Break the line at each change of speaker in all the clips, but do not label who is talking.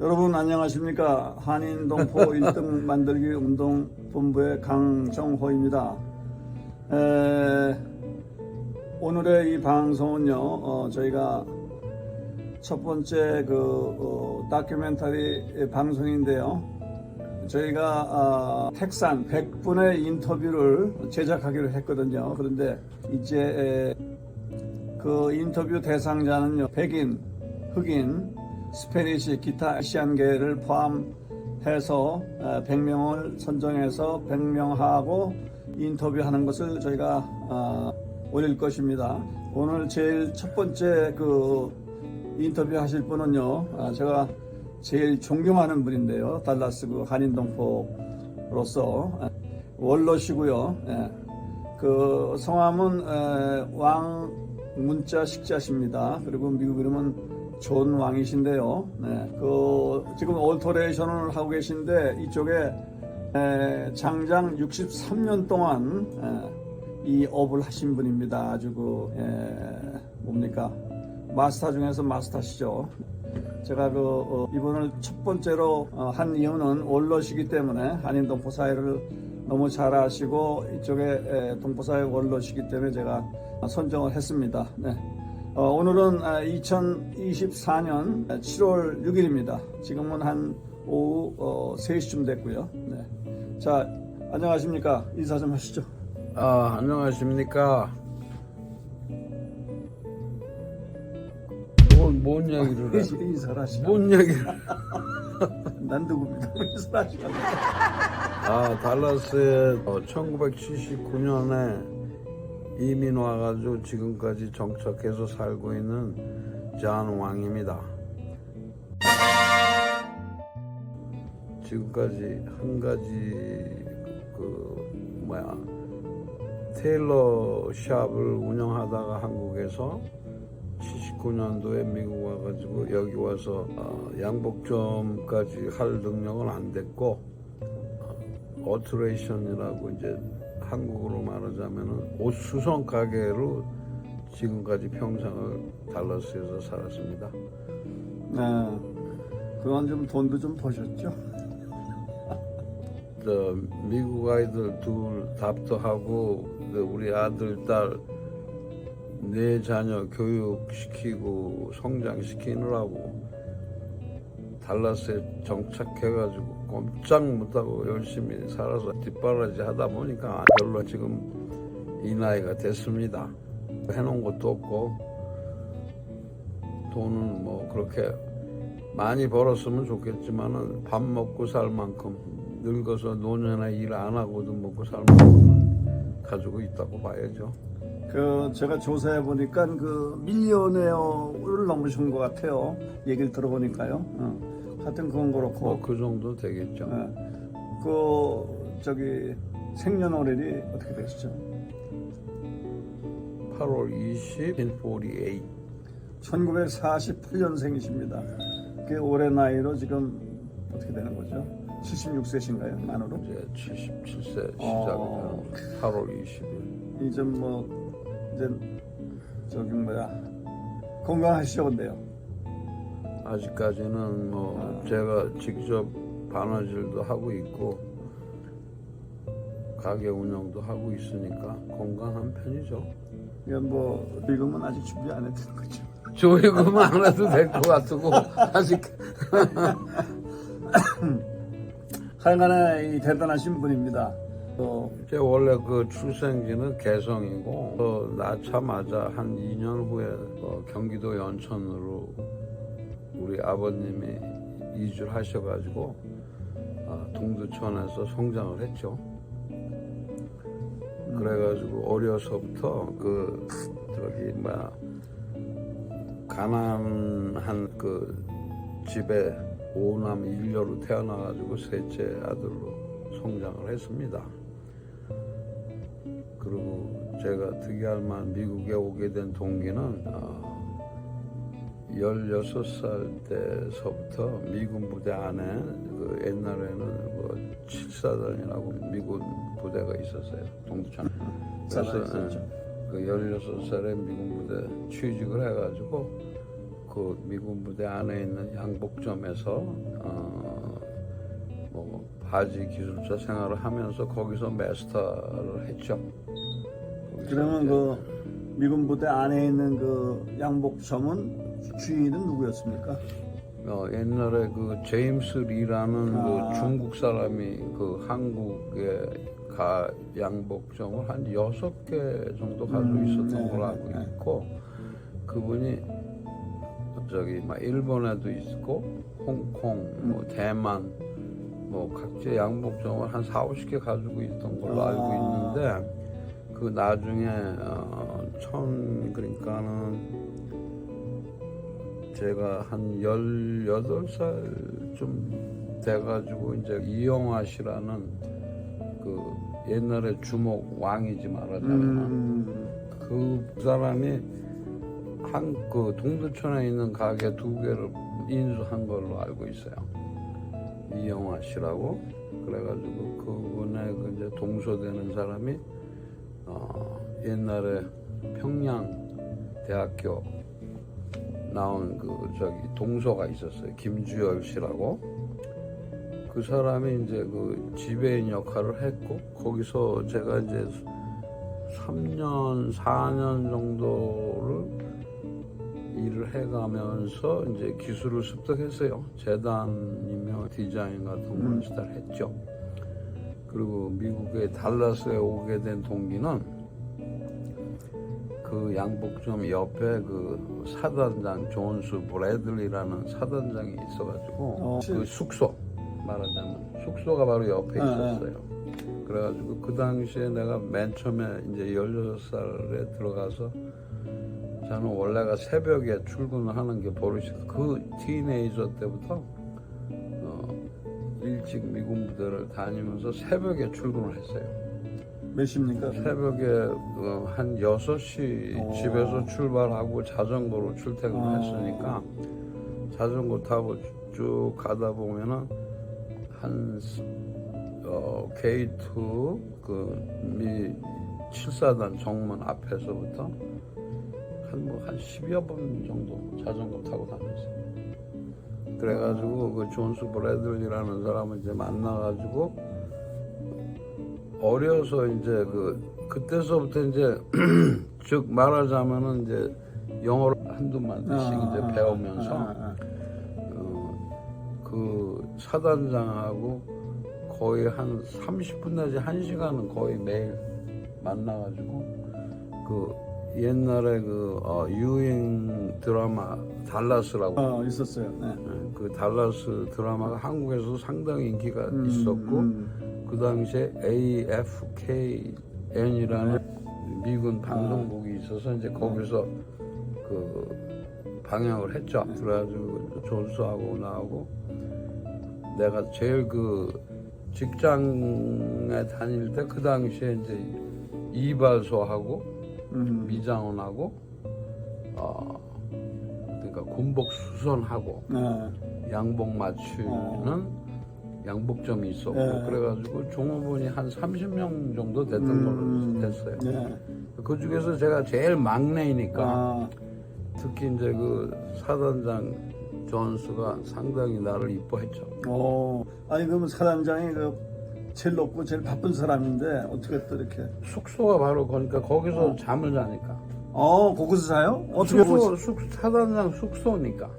여러분 안녕하십니까? 한인 동포 1등 만들기 운동 본부의 강정호입니다. 에, 오늘의 이 방송은요 어, 저희가 첫 번째 그 어, 다큐멘터리 방송인데요. 저희가 아, texan 100분의 인터뷰를 제작하기로 했거든요. 그런데 이제 에, 그 인터뷰 대상자는요 백인, 흑인, 스페니시, 기타 아시안계를 포함해서 100명을 선정해서 100명하고 인터뷰하는 것을 저희가 어, 올릴 것입니다. 오늘 제일 첫 번째 그 인터뷰 하실 분은요, 아, 제가 제일 존경하는 분인데요. 달라스 그 한인동포로서 아, 원로시고요. 예. 그 성함은 에, 왕 문자 식자십니다. 그리고 미국 이름은 존 왕이신데요. 네, 그 지금 올터레이션을 하고 계신데 이쪽에 에, 장장 63년 동안 에, 이 업을 하신 분입니다. 아주 그 에, 뭡니까 마스터 중에서 마스터시죠. 제가 그 어, 이분을 첫 번째로 어, 한 이유는 원로시기 때문에 한인 동포 사회를 너무 잘 아시고 이쪽에 에, 동포 사회 원로시기 때문에 제가 선정을 했습니다. 네. 어, 오늘은 2024년 7월 6일입니다. 지금은 한 오후 어, 3시쯤 됐고요. 네. 자, 안녕하십니까? 인사 좀 하시죠.
아, 안녕하십니까. 뭔, 뭔 얘기를 해?
인사를 하시죠.
뭔 얘기를.
난 누굽니까? 인사를 하시죠.
아, 달라스에 1979년에 이민 와가지고 지금까지 정착해서 살고 있는 잔 왕입니다. 지금까지 한 가지 그 뭐야 테일러 샵을 운영하다가 한국에서 79년도에 미국 와가지고 여기 와서 어, 양복점까지 할 능력은 안 됐고 어트레이션이라고 이제 한국으로 말하자면은 옷 수선 가게로 지금까지 평생을 달라스에서 살았습니다.
네. 그건 좀 돈도 좀 버셨죠?
저 미국 아이들 둘 답도 하고 그 우리 아들 딸네 자녀 교육시키고 성장시키느라고 달라스에 정착해가지고 꼼짝 못하고 열심히 살아서 뒷바라지 하다 보니까 별로 지금 이 나이가 됐습니다. 해놓은 것도 없고 돈은 뭐 그렇게 많이 벌었으면 좋겠지만은 밥 먹고 살 만큼 늙어서 노년에 일 안 하고도 먹고 살 만큼 가지고 있다고 봐야죠.
그 제가 조사해 보니까 그 밀리언웨어를 넘으신 것 같아요. 얘기를 들어보니까요. 어. 하여튼 그건 그렇고.
뭐 그 정도 되겠죠.
예. 그 저기 생년월일이 어떻게 되시죠?
8월 20, 48.
1948년생이십니다. 그 올해 나이로 지금 어떻게 되는 거죠? 76세신가요? 만으로?
이제 77세 시작이죠.
어.
8월 20일.
이제 뭐 이제 저기 뭐야 건강하시죠 근데요?
아직까지는 뭐 제가 직접 바느질도 하고 있고 가게 운영도 하고 있으니까 건강한 편이죠.
뭐 지금은 아직 준비 안 했던 거죠.
조이금 안 해도 될 것 같고 아직
하여간에 이 대단하신 분입니다.
또제 원래 그 출생지는 개성이고 어, 낳자마자 한 2년 후에 어, 경기도 연천으로 우리 아버님이 이주를 하셔가지고 아, 동두천에서 성장을 했죠. 그래가지고 어려서부터 그 저기 뭐야 가난한 그 집에 오남 일녀로 태어나가지고 셋째 아들로 성장을 했습니다. 그리고 제가 특이할 만 미국에 오게 된 동기는 어, 16살 때서부터 미군 부대 안에 그 옛날에는 뭐 칠사단이라고 미군 부대가 있었어요 동두천
잘
그래서
알죠.
그 16살에 미군 부대 취직을 해가지고 그 미군 부대 안에 있는 양복점에서 어, 뭐 바지 기술자 생활을 하면서 거기서 마스터를 했죠. 거기서
그러면 그 미군 부대 안에 있는 그 양복점은 주인은 누구였습니까?
어, 옛날에 그 제임스 리라는
아.
그 중국 사람이 그 한국에 가 양복점을 한 여섯 개 정도 가지고
음,
있었던
네,
걸로 알고
네.
있고 그분이 저기 막 일본에도 있고 홍콩,
음.
뭐 대만 뭐 각지 양복점을 한 4, 50개 가지고 있던 걸로
아.
알고 있는데 그 나중에 어, 천 그러니까는 제가 한 18살쯤 돼가지고 이제 이영화 씨라는 그 옛날에 주목 왕이지 말하자면
음,
그 사람이 한 그 동두천에 있는 가게 두 개를 인수한 걸로 알고 있어요. 이영화 씨라고. 그래가지고 그분의 그 이제 동서되는 사람이 어, 옛날에 평양 대학교 나온 그 저기 동서가 있었어요. 김주열 씨라고 그 사람이 이제 그 지배인 역할을 했고 거기서 제가 이제 3년 4년 정도를 일을 해가면서 이제 기술을 습득했어요. 재단이며 디자인 같은 걸
음.
스타를 했죠. 그리고 미국의 달라스에 오게 된 동기는 그 양복점 옆에 그 사단장 존스 브래들리라는 사단장이 있어가지고
어.
그 숙소 말하자면 숙소가 바로 옆에
아,
있었어요. 그래가지고 그 당시에 내가 맨 처음에 이제 16살에 들어가서 저는 원래가 새벽에 출근을 하는 게 버릇이 그 티네이저 때부터 어, 일찍 미군 부대를 다니면서 새벽에 출근을 했어요.
몇 시입니까?
새벽에 어, 한 6시
어.
집에서 출발하고 자전거로 출퇴근을
어.
했으니까 자전거 타고 쭉 가다 보면은 한 어, 게이트 그미 7사단 정문 앞에서부터 한 뭐한 10여 번 정도 자전거 타고 다녔어요. 그래가지고 그 존스 브래들리라는 사람을 이제 만나가지고 어려서 이제 그 그때서부터 이제 즉 말하자면은 이제 영어를 한두 마디씩 이제 배우면서
아, 아,
어, 그 사단장하고 거의 한 30분 내지 1시간은 거의 매일 만나가지고 그 옛날에 그 어, 유행 드라마 달라스라고
아. 어, 있었어요. 네.
그 달라스 드라마가 한국에서 상당히 인기가
음,
있었고
음.
그 당시에 AFKN이라는 미군 방송국이 있어서 이제 거기서 그 방영을 했죠. 그래가지고 존스하고 나하고 내가 제일 그 직장에 다닐 때 그 당시에 이제 이발소하고
음.
미장원하고 어 그러니까 군복 수선하고
네.
양복 맞추는 양복점이 있었고
네.
그래가지고 종업원이 한 30명 정도 됐던
음.
걸로 됐어요.
네.
그 중에서 제가 제일 막내이니까
아,
특히 이제 그 사단장 존스가 상당히 나를 이뻐했죠.
어, 아니 그러면 사단장이 그 제일 높고 제일 바쁜 사람인데 어떻게 또 이렇게?
숙소가 바로 거니까 거기서
어.
잠을 자니까.
어, 거기서 사요? 어떻게
숙소,
보시?
숙, 사단장 숙소니까.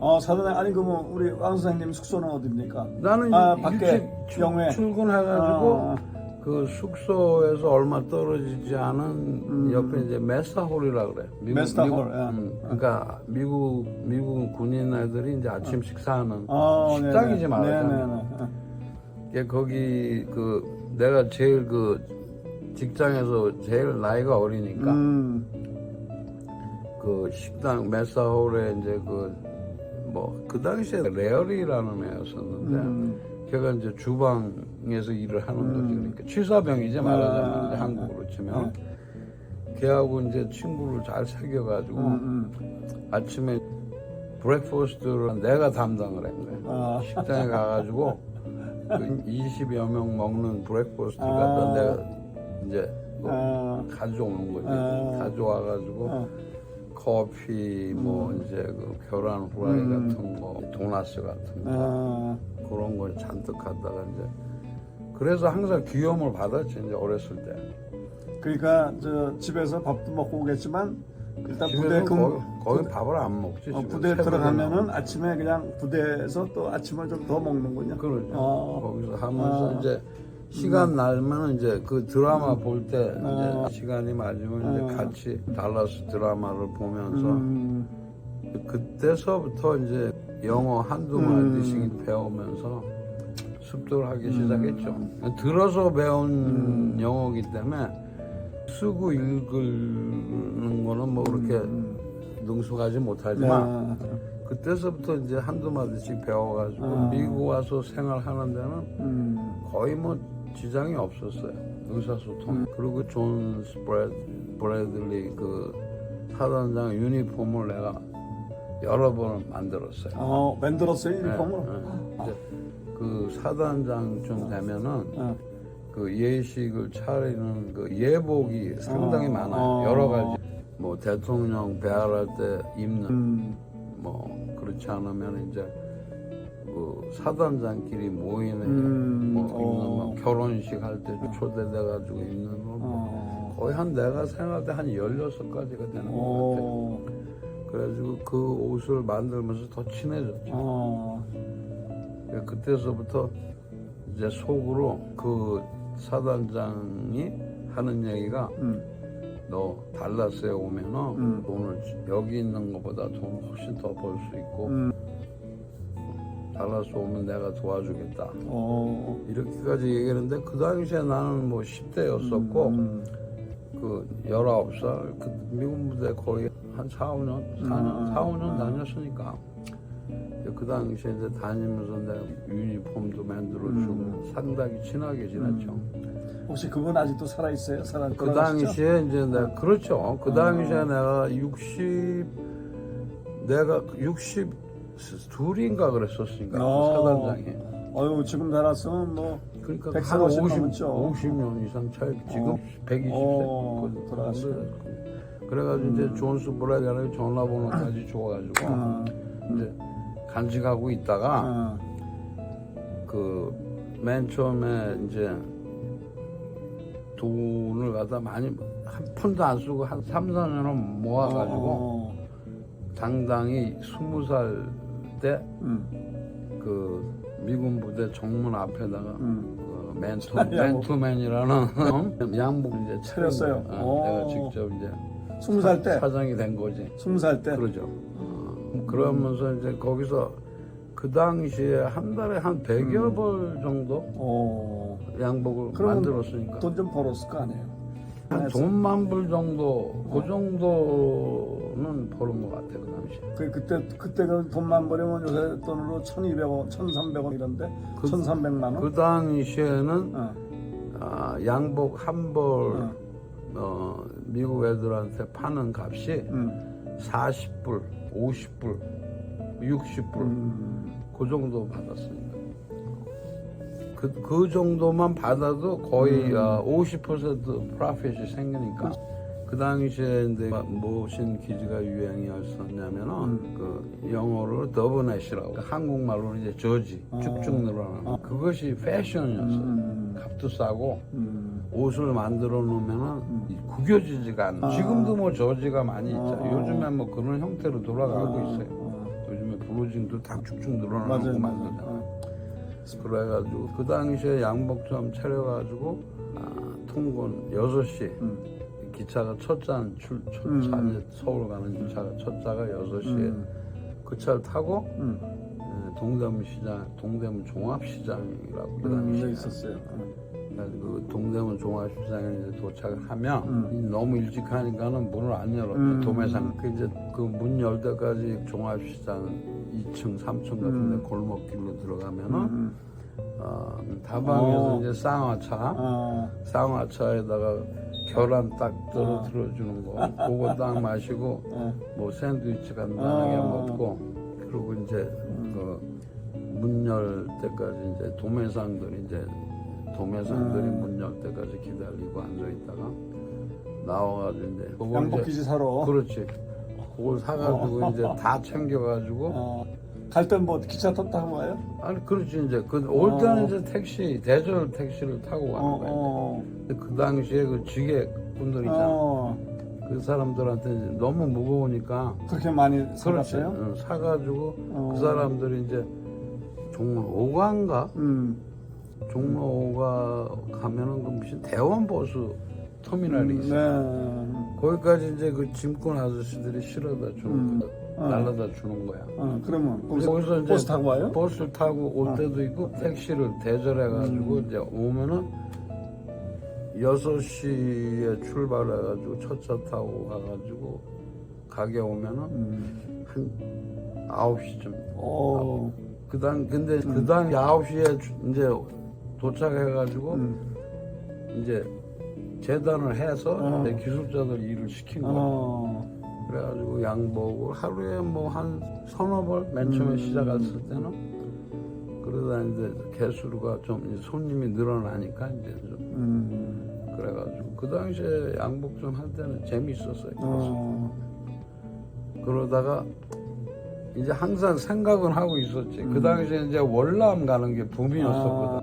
어, 사단장 아니 그러면 우리 왕 선생님 숙소는 어디입니까?
나는
아,
일-
밖에,
일찍 출-
영회.
출근해가지고
아,
그 숙소에서 얼마 떨어지지 않은
음.
옆에 이제 메스타홀이라 그래. 미국,
메스타홀,
미국,
예.
음, 그러니까 미국 미국 군인 애들이 이제 아침 식사하는
어,
식당이지
네네.
말하자면.
네네네.
게 거기 그 내가 제일 그 직장에서 제일 나이가 어리니까
음,
그 식당 메스타홀에 이제 그 뭐 그 당시에 레어리라는 애였었는데
음,
걔가 이제 주방에서 일을 하는 거지.
음.
그러니까 취사병이지 말하자면
아,
이제
아,
한국으로 치면. 걔하고 이제 친구를 잘 사귀어가지고
음, 음.
아침에 브렉퍼스트를 내가 담당을 한 거야.
아,
식당에 가가지고 그 20여 명 먹는 브렉퍼스트
아.
갖다 내가 이제 뭐
아,
가져오는 거지.
아.
가져와가지고
어,
커피 뭐 이제 그 계란 후라이
음.
같은 거 도나스 같은 거
아,
그런 걸 잔뜩 갖다가 이제 그래서 항상 귀염을 받았지 이제 어렸을 때
그러니까 저 집에서 밥도 먹고 오겠지만 일단 부대
집에서
금
거의, 거의 밥을 안 먹지
어,
집에서.
부대
새벽에
들어가면은. 아침에 그냥 부대에서 또 아침을 좀 더 먹는군요.
그러죠
어.
거기서 하면서
어.
이제 시간 날면 이제 그 드라마 볼때
어.
이제 시간이 맞으면
어.
이제 같이 달라스 드라마를 보면서
음,
그때서부터 이제 영어 한두
음.
마디씩 배우면서 습득하기 시작했죠. 들어서 배운 영어기 때문에 쓰고 읽는 거는 뭐 그렇게 능숙하지 못하지만
네.
그때서부터 이제 한두 마디씩 배워가지고
아.
미국 와서 생활하는 데는
음,
거의 뭐 지장이 없었어요. 의사소통. 그리고 존 스프레드, 브래들리 그 사단장 유니폼을 내가 여러 번을 만들었어요.
어, 만들었어요
네,
유니폼을.
네. 이제 그 사단장쯤 되면은
어.
그 예식을 차리는 그 예복이 상당히
어,
많아요.
어.
여러 가지. 뭐 대통령 배할할 때 입는
음,
뭐 그렇지 않으면 이제 그 사단장끼리 모이는
음,
뭐
어.
뭐 결혼식 할 때 초대돼 가지고 입는 거
어,
거의 한 내가 생각할 때한 16가지가 되는 것 같아요.
어,
그래가지고 그 옷을 만들면서 더 친해졌죠.
어,
그때서부터 이제 속으로 그 사단장이 하는 얘기가
음,
너 달라스에 오면은
음.
돈을 여기 있는 것보다 돈을 훨씬 더 벌 수 있고
음,
달라스 오면 내가 도와주겠다
어,
이렇게까지 얘기했는데 그 당시에 나는 뭐 10대였었고
음,
그 19살 그 미군 부대 거의 한 4, 5년 4년
음,
4, 5년
음.
다녔으니까 그 당시에 이제 다니면서 내가 유니폼도 만들어주고
음.
상당히 친하게 지냈죠.
혹시 그분 아직도 살아 있어요? 살아
그? 당시에 이제 내가 그렇죠. 그 당시에 내가 60 내가 60 둘인가 그랬었으니까 그
어.
사단장이.
어유 지금 살았으면 뭐
그러니까 한
훨씬
50,
넘었죠.
50년 이상 차이 지금
어.
120세
어,
그. 그래가지고 이제 존스 브라이가는 전화번호까지 줘가지고
어,
이제 간직하고 있다가
어,
그맨 처음에 이제 돈을 갖다 많이 한 푼도 안 쓰고 한 3, 4년을 모아가지고
어,
당당히 스무 살때
음,
그 미군 부대 정문 앞에다가
음.
그 맨투,
양복.
맨투맨이라는 어? 양복 이제
차렸어요.
거예요.
오.
내가 직접 이제
스무 살 때,
사장이 된 거지.
스무 살 때.
그러죠. 어, 그러면서 이제 거기서 그 당시에 한 달에 한 100여 벌 정도
어,
양복을 만들었으니까
돈 좀 벌었을 거 아니에요?
한 돈만 불 정도 그 정도는 버는 것 같아 그 당시에.
그 그때 그때 그 돈만 벌이면 요새 돈으로 1,200원, 1,300원 이런데
그-
1,300만 원.
그 당시에는
어,
아, 양복 한벌
어,
어, 미국 애들한테 파는 값이
음,
40불, 50불, 60불
음,
그 정도 받았습니다. 그, 그 정도만 받아도 거의
음.
아, 50% 프로핏이 생기니까 그 당시에 이제 무엇인 기지가 유행이었었냐면은
음.
그 영어로 더브넷이라고 한국말로는 이제 저지
어.
쭉쭉 늘어나는 그것이 패션이었어요.
음,
값도 싸고
음,
옷을 만들어 놓으면은 이 구겨지지가 않아.
아.
지금도 뭐 저지가 많이 있죠.
아.
요즘에 뭐 그런 형태로 돌아가고
아,
있어요.
어,
요즘에 블루진도 다 쭉쭉 늘어나고
맞아요,
만들잖아.
맞아요.
그래 가지고 그 당시에 양복 좀 차려 가지고 아, 통근 6시.
음,
기차가 첫 잔 출, 첫
음.
차, 이제 서울 가는 기차가 첫 차가 6시에
음,
그 차를 타고
음,
에, 동대문 시장, 동대문 종합시장이라고 그
음,
당시에.
네, 있었어요. 음,
그래가지고 그 동대문 종합시장에 이제 도착을 하면
음.
너무 일찍 하니까는 문을 안 열었죠
음.
도매상 그 이제 그 문 열 때까지 종합시장 2층 3층 같은데
음.
골목길로 들어가면은
음,
어, 다방에서
어.
이제 쌍화차
어,
쌍화차에다가 계란 딱 떨어뜨려 주는 거 그거 딱 마시고
어,
뭐 샌드위치 간단하게
어.
먹고 그리고 이제 그문 열 때까지 이제 도매상들이 이 제 도매상들이
음.
문열 때까지 기다리고 앉아 있다가 나와가지고 이제 그거
양복
이제
기지 사러.
그렇지 그걸 사가지고 이제 다 챙겨가지고
어, 갈땐뭐 기차 탔다고 가요?
아니 그렇지 이제 그 올 때는
어.
이제 택시 대절 택시를 타고 가는
어,
거야.
어,
근데 그 당시에 그 지게 분들 있잖아.
어,
그 사람들한테 이제 너무 무거우니까
그렇게 많이
그렇지
사갔어요?
응, 사가지고
어.
그 사람들이 이제 종로 5가인가
음,
종로 5가 가면은 그 무슨 대원보수 터미널이 있어.
네.
거기까지 이제 그 짐꾼 아저씨들이 실어다 주는
음.
거,
어.
날라다 주는 거야.
어, 그러면 거기서,
거기서 이제
버스 타고 와요?
버스를 타고 올
어.
때도 있고 택시를 대절해가지고
음.
이제 오면은 6시에 출발해가지고 첫 차 타고 가가지고 가게 오면은
음,
한 9시쯤.
어,
그 당, 근데 그당 9시에 주- 이제 도착해가지고
음,
이제 재단을 해서
어.
이제 기술자들 일을 시킨 거야.
어,
그래가지고 양복을 하루에 뭐 한 서너 벌 맨 처음에
음.
시작했을 때는 그러다 이제 개수가 좀 이제 손님이 늘어나니까 이제 좀
음,
그래가지고 그 당시에 양복 좀 할 때는 재밌었어요.
어,
그러다가 이제 항상 생각은 하고 있었지. 그
음.
당시에 이제 월남 가는 게 붐이었었거든.